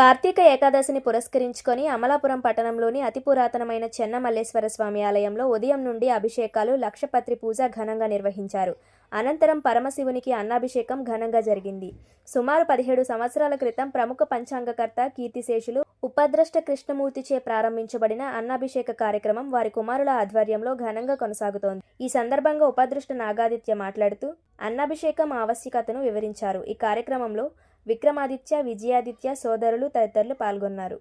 కార్తీక ఏకాదశిని పురస్కరించుకొని అమలాపురం పట్టణంలోని అతి పురాతనమైన చెన్నమల్లేశ్వర స్వామి ఆలయంలో ఉదయం నుండి అభిషేకాలు లక్షపత్రి పూజ ఘనంగా నిర్వహించారు. అనంతరం పరమశివునికి అన్నాభిషేకం ఘనంగా జరిగింది. సుమారు పదిహేడు సంవత్సరాల క్రితం ప్రముఖ పంచాంగకర్త కీర్తిశేషులు ఉపద్రష్ట కృష్ణమూర్తిచే ప్రారంభించబడిన అన్నాభిషేక కార్యక్రమం వారి కుమారుల ఆధ్వర్యంలో ఘనంగా కొనసాగుతోంది. ఈ సందర్భంగా ఉపద్రష్ట నాగాదిత్య మాట్లాడుతూ అన్నాభిషేకం ఆవశ్యకతను వివరించారు. ఈ కార్యక్రమంలో విక్రమాదిత్య విజయాదిత్య సోదరులు తదితరులు పాల్గొన్నారు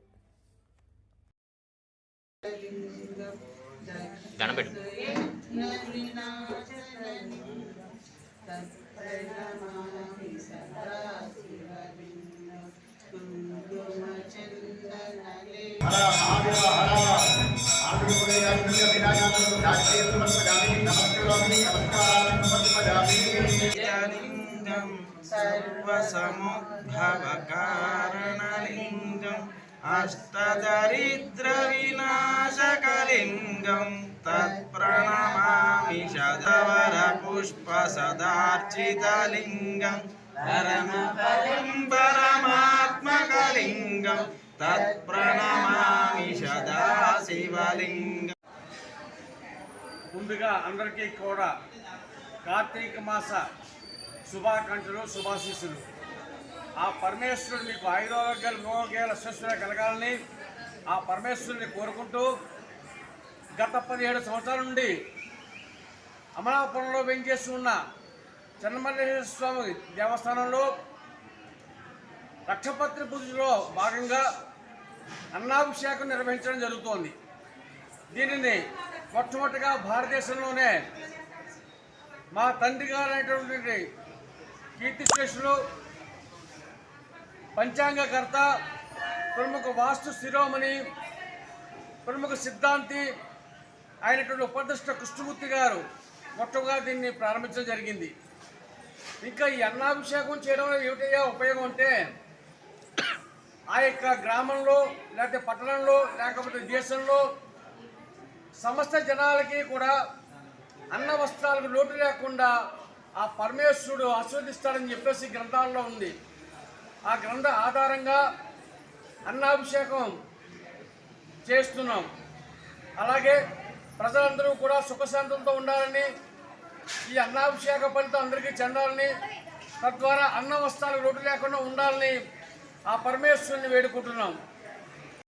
నమస్కారాలను सर्वसमुद्भवकारणलिङ्गम् अष्टदरिद्रविनाशकलिङ्गं तत्प्रणमामि शतवरपुष्पसदार्चितलिङ्गं परमपदं परमात्मकलिङ्गं तत्प्रणमामि सदा शिवलिङ्गम् ముందుగా అందరికీ కూడా కార్తీక మాస శుభాకాంక్షలు శుభాశీస్సులు. ఆ పరమేశ్వరుడు మీకు ఆయురారోగ్యాలు మోగేల స్వస్థత కలగాలని ఆ పరమేశ్వరుని కోరుకుంటూ గత పదిహేడు సంవత్సరాల నుండి అమలాపురంలో వెంచేసి ఉన్న చెన్నమల్లేశ్వర స్వామి దేవస్థానంలో రక్షపత్రి పూజలో భాగంగా అన్నాభిషేకం నిర్వహించడం జరుగుతోంది. దీనిని మొట్టమొదటిగా భారతదేశంలోనే మా తండ్రి గారైనటువంటి కీర్తిశేషులు పంచాంగకర్త ప్రముఖ వాస్తు శిరోమణి ప్రముఖ సిద్ధాంతి అయినటువంటి ఉపదృష్ట కృష్ణమూర్తి గారు మొట్టగా దీన్ని ప్రారంభించడం జరిగింది. ఇంకా ఈ అన్నాభిషేకం చేయడం వల్ల ఏమిటయ్యా ఉపయోగం అంటే ఆ యొక్క గ్రామంలో లేకపోతే పట్టణంలో లేకపోతే దేశంలో సమస్త జనాలకి కూడా అన్న వస్త్రాలకు లోటు లేకుండా ఆ పరమేశ్వరుడు ఆస్వాదిస్తాడని చెప్పేసి గ్రంథాల్లో ఉంది. ఆ గ్రంథ ఆధారంగా అన్నాభిషేకం చేస్తున్నాం. అలాగే ప్రజలందరూ కూడా సుఖశాంతంతో ఉండాలని ఈ అన్నాభిషేక ఫలితం అందరికీ చెందాలని తద్వారా అన్న వస్త్రాలకు రోడ్డు లేకుండా ఉండాలని ఆ పరమేశ్వరుని వేడుకుంటున్నాం.